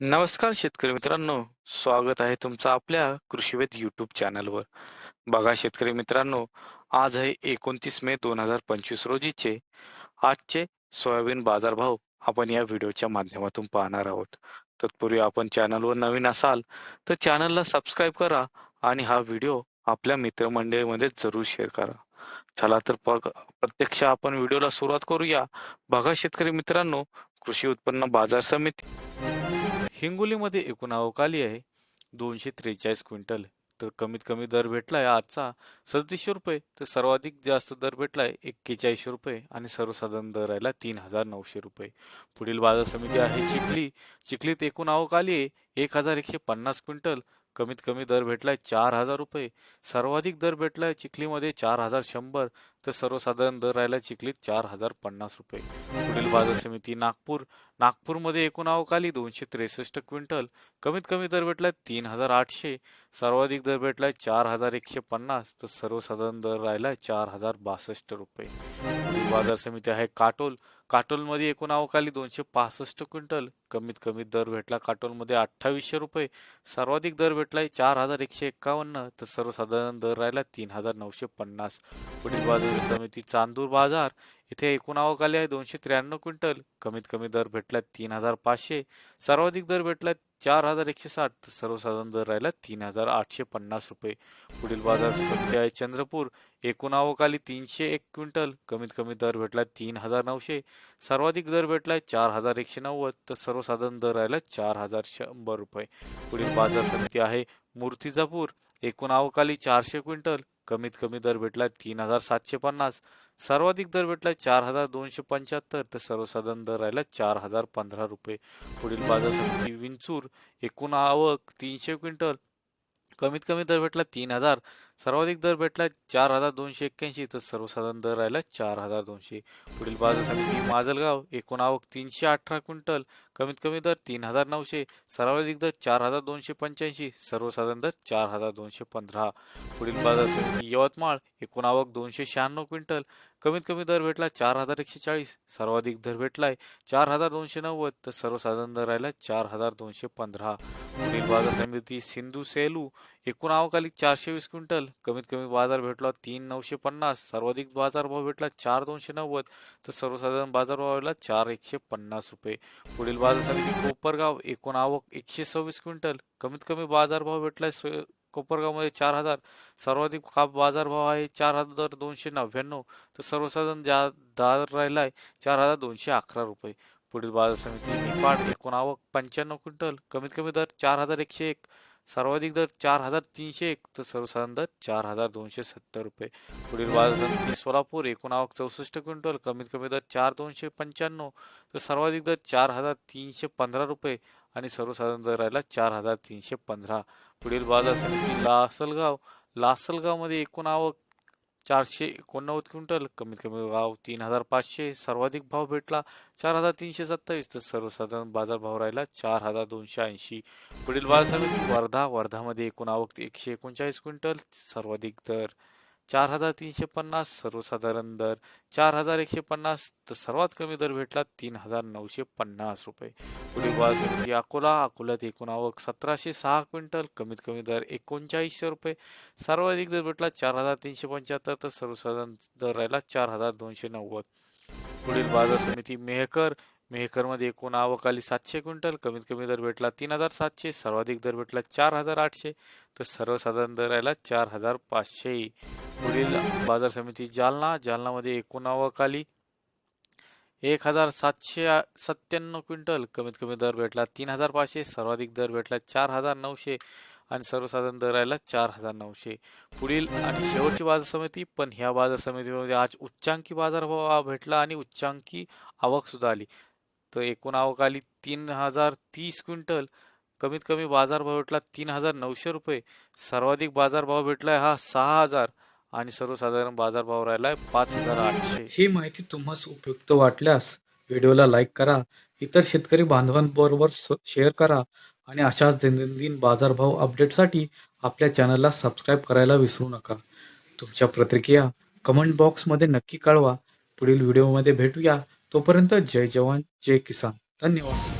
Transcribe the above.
नमस्कार शेतकरी मित्रांनो स्वागत आहे तुमचं आपल्या कृषीवेद युट्यूब चॅनलवर बघा शेतकरी मित्रांनो आज आहे एकोणतीस मे दोन हजार पंचवीस रोजीचे आजचे सोयाबीन बाजारभाव आपण या व्हिडिओच्या माध्यमातून पाहणार आहोत. तत्पूर्वी आपण चॅनलवर नवीन असाल तर चॅनलला सबस्क्राईब करा आणि हा व्हिडिओ आपल्या मित्रमंडळीमध्ये जरूर शेअर करा. चला तर प्रत्यक्ष आपण व्हिडिओला सुरुवात करूया. बघा शेतकरी मित्रांनो कृषी उत्पन्न बाजार समिती. हिंगोलीमध्ये एकूण आवक आली आहे. दोनशे त्रेचाळीस क्विंटल. तर कमीत कमी दर भेटलाय आजचा सदतीसशे रुपये. तर सर्वाधिक जास्त दर भेटलाय एक्केचाळीसशे रुपये आणि सर्वसाधारण दर राहिला तीन हजार नऊशे रुपये. पुढील बाजार समिती आहे चिखली. चिखलीत एकूण आवक आली आहे एक हजार एकशे पन्नास क्विंटल. कमीत कमी दर भेटलाय चार हजार रुपये. सर्वाधिक दर भेटलाय चिखलीमध्ये चार हजार शंभर. तर सर्वसाधारण दर राहिला चिखलीत चार हजार पन्नास रुपये. पुढील बाजार समिती नागपूर नागपूरमध्ये एकूण आवकाली दोनशे त्रेसष्ट क्विंटल कमीत कमी दर भेटला तीन हजार आठशे सर्वाधिक दर भेटलाय चार हजार एकशे पन्नास तर सर्वसाधारण दर राहिला चार हजार बासष्ट रुपये. बाजार समिती आहे काटोल काटोलमध्ये एकूण आवकाली दोनशे पासष्ट क्विंटल कमीत कमी दर भेटला काटोलमध्ये अठ्ठावीसशे रुपये सर्वाधिक दर भेटलाय चार हजार एकशे एक्कावन्न तर सर्वसाधारण दर राहिला तीन हजार नऊशे पन्नास. पुढील बाजार समिती चांदूर बाजार इथे एकूण आवक आली आहे दोनशे त्र्याण्णव क्विंटल. कमीत कमी दर भेटला तीन हजार पाचशे. सर्वाधिक दर भेटला चार हजार एकशे साठ. तर सर्वसाधारण दर राहिला तीन हजार आठशे पन्नास रुपये. पुढील बाजार समिती आहे चंद्रपूर. एकूण आवक आली तीनशे एक क्विंटल. कमीत कमी दर भेटला तीन हजार नऊशे. सर्वाधिक दर भेटलाय चार हजार एकशे नव्वद. तर सर्वसाधारण दर राहिला चार हजार शंभर रुपये. पुढील बाजार समिती आहे मूर्तिजापूर. एकूण आवकाली चारशे क्विंटल. कमीत कमी दर भेटला तीन हजार सातशे पन्नास. सर्वाधिक दर भेटला चार हजार दोनशे पंच्याहत्तर. तर सर्वसाधारण दर राहिला चार हजार पंधरा रुपये. पुढील बाजार समिती विंचूर एकूण आवक तीनशे क्विंटल. कमीत कमी दर भेटला तीन हजार. सर्वाधिक दर भेटला चार हजार दोनशे एक्क्याऐंशी तर सर्वसाधारण दर राहिला चार हजार दोनशे. पुढील बाजार समिती माजलगाव एकूण आवक तीनशे अठरा क्विंटल कमीत कमी दर तीन हजार नऊशे सर्वाधिक दर चार हजार दोनशे पंच्याऐंशी सर्वसाधारण दर चार हजार दोनशे पंधरा. पुढील बाजार समिती यवतमाळ एकूण आवक दोनशे शहाण्णव क्विंटल कमीत कमी दर भेटला चार हजार एकशे चाळीस सर्वाधिक दर भेटलाय चार हजार दोनशे नव्वद तर सर्वसाधारण दर राहिला चार हजार दोनशे पंधरा. पुढील बाजार समिती सिंधू सेलू एकूण आवक आली चारशे वीस क्विंटल. कमीत कमी बाजार भेटला तीन नऊशे पन्नास. सर्वाधिक बाजारभाव भेटला चार दोनशे नव्वद. तर सर्वसाधारण बाजार भाव भेटला चार एकशे पन्नास रुपये. पुढील बाजार समिती कोपरगाव. एकूण आवक एकशे सव्वीस क्विंटल. कमीत कमी बाजारभाव भेटला कोपरगावमध्ये चार हजार. सर्वाधिक काप बाजारभाव आहे चार हजार दोनशे नव्याण्णव. तर सर्वसाधारण जा दर आहे चार हजार दोनशे अकरा रुपये. पुढील बाजार समिती निफाड. एकूण आवक पंच्याण्णव क्विंटल. कमीत कमी दर चार हजार एकशे एक. सर्वाधिक दर चार हजार तीनशे एक तर सर्वसाधारण दर चार हजार दोनशे सत्तर रुपये. पुढील बाजार समिती सोलापूर एकूण आवक चौसष्ट क्विंटल कमीत कमी दर चार दोनशे पंच्याण्णव तर सर्वाधिक दर चार हजार तीनशे पंधरा रुपये आणि सर्वसाधारण दर राहिला चार हजार तीनशे पंधरा. पुढील बाजार समिती लासलगाव. लासलगावमध्ये एकूण आवक चारशे एकोणनव्वद क्विंटल कमीत कमी भाव तीन हजार पाचशे सर्वाधिक भाव भेटला चार हजार तीनशे सत्तावीस तर सर्वसाधारण बाजार भाव राहिला चार हजार दोनशे ऐंशी. पुढील बाजार समिती वर्धा वर्धामध्ये एकूण आवक एकशे एकोणचाळीस क्विंटल सर्वाधिक दर चार हजार तीनशे पन्नास सर्वसाधारण दर चार हजार एकशे पन्नास तर सर्वात कमी दर भेटला तीन हजार नऊशे पन्नास रुपये. पुढील बाजार समिती म्हणजे अकोला अकोल्यात एकूण आवक सतराशे सहा क्विंटल कमीत कमी दर एकोणचाळीसशे रुपये. सर्वाधिक दर भेटला चार हजार तीनशे पंच्याहत्तर तर सर्वसाधारण दर राहिला चार हजार दोनशे नव्वद. पुढील बाजार समिती मेहकर मेहकरमध्ये एकूण आवक आली सातशे क्विंटल. कमीत कमी दर भेटला तीन हजार सातशे सर्वाधिक दर भेटला चार हजार आठशे. तर सर्वसाधारण दर राहिला चार हजार पाचशे. पुढील बाजार समिती जालना जालनामध्ये एकूण आवक आली एक हजार सातशे सत्त्याण्णव क्विंटल. कमीत कमी दर भेटला तीन हजार पाचशे सर्वाधिक दर भेटला चार हजार नऊशे आणि सर्वसाधारण दर राहिला चार हजार नऊशे. पुढील आणि शेवटची बाजार समिती पण ह्या बाजार समितीमध्ये आज उच्चांकी बाजारभाव भेटला आणि उच्चांकी आवक सुद्धा आली. तर एकूण आवक आली तीन हजार तीस क्विंटल. कमीत कमी बाजारभाव भेटला तीन हजार नऊशे रुपये. सर्वाधिक बाजारभाव भेटलाय हा सहा हजार. आणि सर्वसाधारण बाजारभाव राहिलाय पाच हजार आठशे. ही माहिती तुम्हाला उपयुक्त वाटल्यास व्हिडिओला लाईक करा. इतर शेतकरी बांधवांबरोबर शेअर करा. आणि अशाच दैनंदिन बाजारभाव अपडेटसाठी आपल्या चॅनलला सबस्क्राईब करायला विसरू नका. तुमच्या प्रतिक्रिया कमेंट बॉक्समध्ये नक्की कळवा. पुढील व्हिडिओमध्ये भेटूया. तोपर्यंत जय जवान जय किसान. धन्यवाद.